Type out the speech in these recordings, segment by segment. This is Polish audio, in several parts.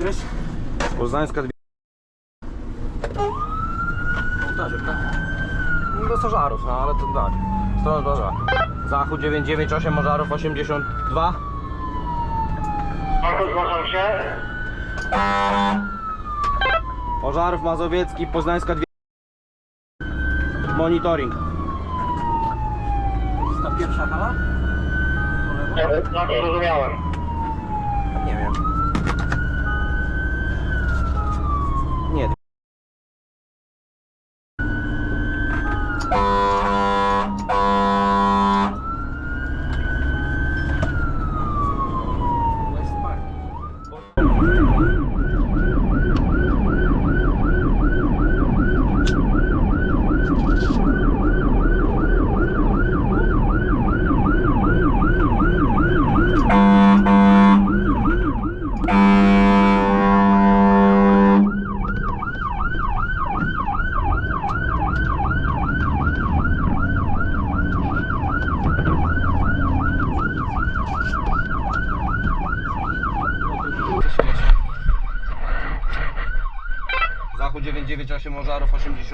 adres? Poznańska dwie... Montażer, tak? No do Sożarów, no ale to tak. Strona dobra. Zachód 998, Możarów 82. Marko, zgłaszam się. Pożarów Mazowiecki, Poznańska dwie... Monitoring. Jest ta pierwsza hala? Po lewo? No, zrozumiałem. Nie wiem.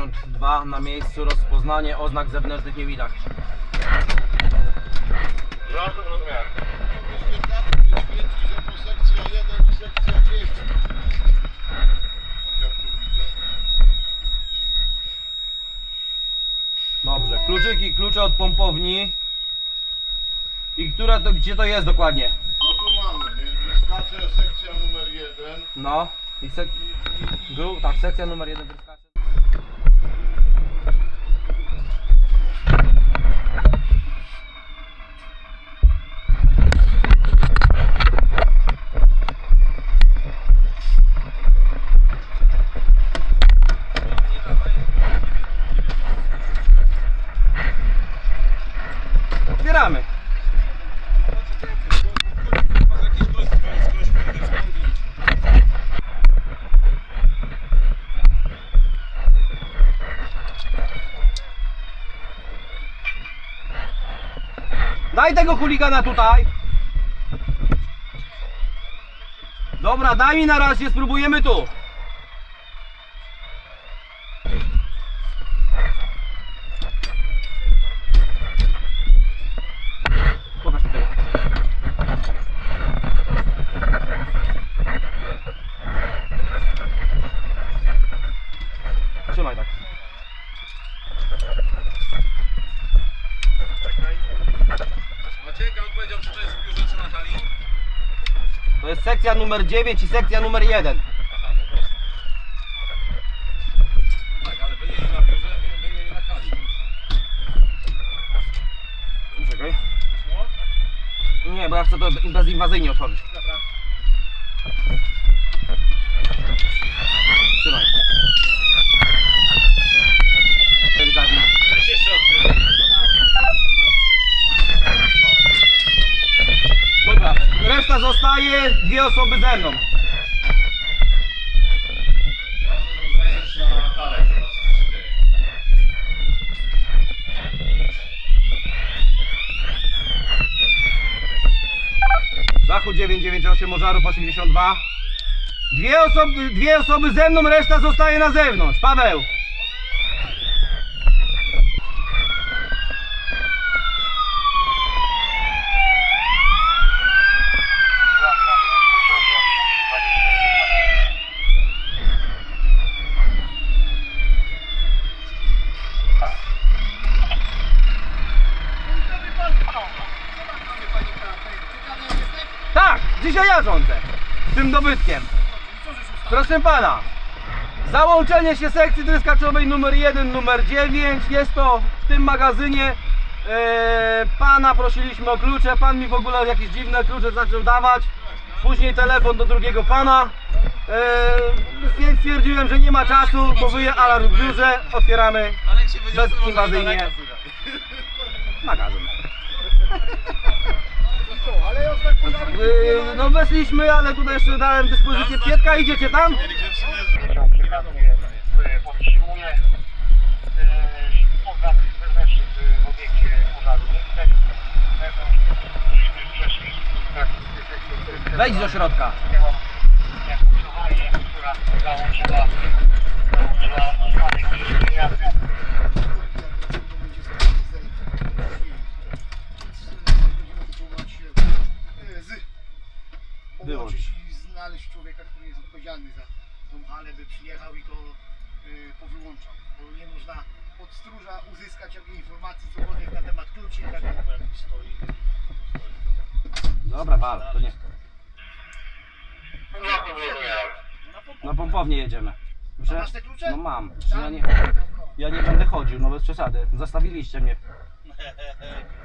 52 na miejscu rozpoznanie oznak zewnętrznych nie widać. Zrozumiałem. Sekcja 1 i sekcja 5. Dobrze, kluczyki, klucze od pompowni. I która to, gdzie to jest dokładnie? No tu mamy, nie? Skacze sekcja numer 1. No, i sek... I, i, i, Gru, tak, sekcja numer 1. tego chuligana tutaj. Dobra, daj mi na razie, spróbujemy tu. Pokaż. Trzymaj tak. Maciek, on powiedział, czy to jest w biurze, czy na hali? To jest sekcja numer 9 i sekcja numer 1. Aha, no prosto. Tak, ale mieli na biurze, mieli na hali. Czekaj. Nie, bo ja chcę to bezinwazyjnie otworzyć. Trzymaj. Delikatnie. Weź jeszcze otwieraj. Dobra, reszta zostaje, dwie osoby ze mną. Zachód 998, Możarów 82. Dwie osoby, dwie osoby ze mną, reszta zostaje na zewnątrz. Paweł. Proszę pana. Załączenie się sekcji tryskaczowej numer 1, numer 9. Jest to w tym magazynie. E, pana prosiliśmy o klucze. Pan mi w ogóle jakieś dziwne klucze zaczął dawać. Później telefon do drugiego pana. E, stwierdziłem, że nie ma czasu, bo wyje alarm w biurze. Otwieramy Bezinwazyjnie. magazyn. Ale już tak Yy, no weszliśmy, ale tutaj jeszcze dałem dyspozycję Pietka, idziecie tam? Wejdź do środka. Załączyła, załączyła jazdy. Połączyć i znaleźć człowieka, który jest odpowiedzialny za tą halę, by przyjechał i to y, powyłączał. Bo nie można od stróża uzyskać jakiejś informacji cokolwiek na temat kluczy i tak dalej. Dobra, wal, to nie. No. Na pompownię jedziemy. A masz te klucze? No mam. Ja nie, ja nie będę chodził, no bez przesady. Zastawiliście mnie.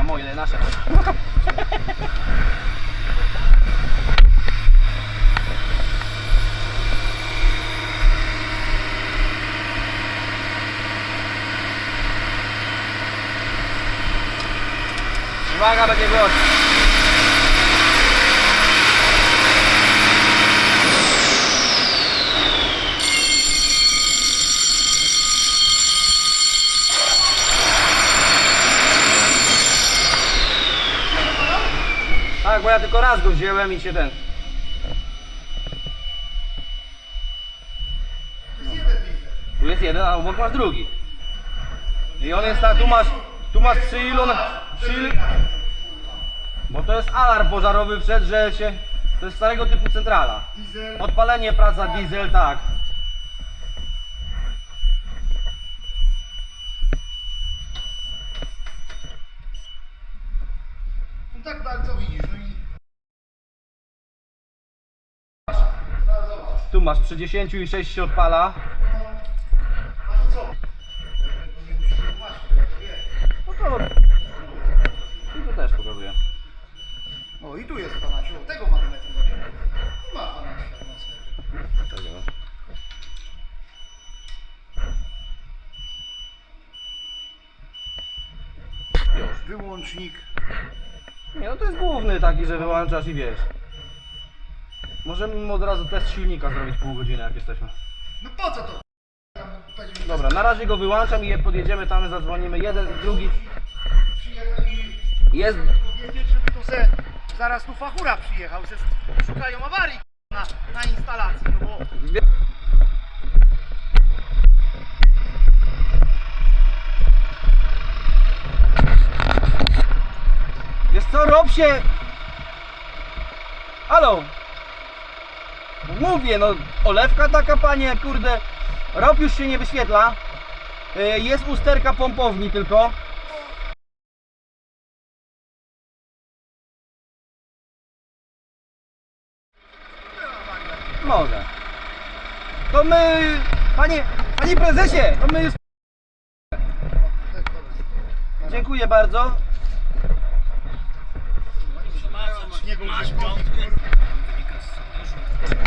Widzę, że to moje, nasze. Uwaga, będzie głos. Tak, bo ja tylko raz go wziąłem i się ten. Tu jest jeden, a obok masz drugi. I on jest tak, tu masz, tu masz trzy ilon, trzy, bo to jest alarm pożarowy wszedł, że się, to jest starego typu centrala. Odpalenie, praca, diesel, tak. No tak, tak, co widzisz? No i Tu masz przy 10 i 6 się odpala. No to, i to też pokazuje. O i tu jest 12, o, tego mamy metr właśnie. I ma 12 atmosfer. Wyłącznik. Nie, no to jest główny taki, że wyłączasz i wiesz. Możemy od razu test silnika zrobić pół godziny jak jesteśmy. No po co to? Dobra, na razie go wyłączam i je podjedziemy tam, zadzwonimy jeden, drugi. Jest, powiedzieć, żeby tu se zaraz tu fachura przyjechał, se szukają awarii na, na instalacji, no bo Wiesz co, rob się... Halo! Mówię, no, olewka taka, panie, kurde. Rob już się nie wyświetla. Y, Jest usterka pompowni tylko. Może. To my... Panie, panie prezesie, to my już... Dziękuję bardzo. gdzieś piątkę. Ja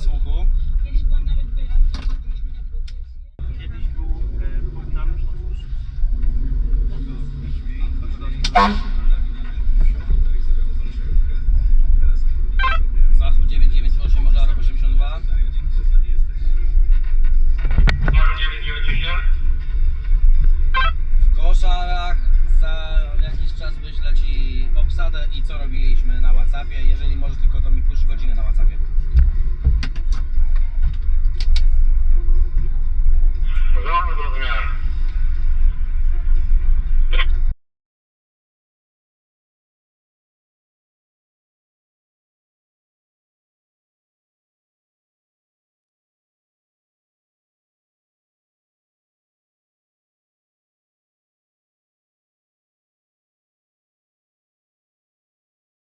sługu. Kiedyś byłam nawet byranką, byliśmy na protestie. Kiedyś był e, Bogdan Szotłusz. Zrozumiałem.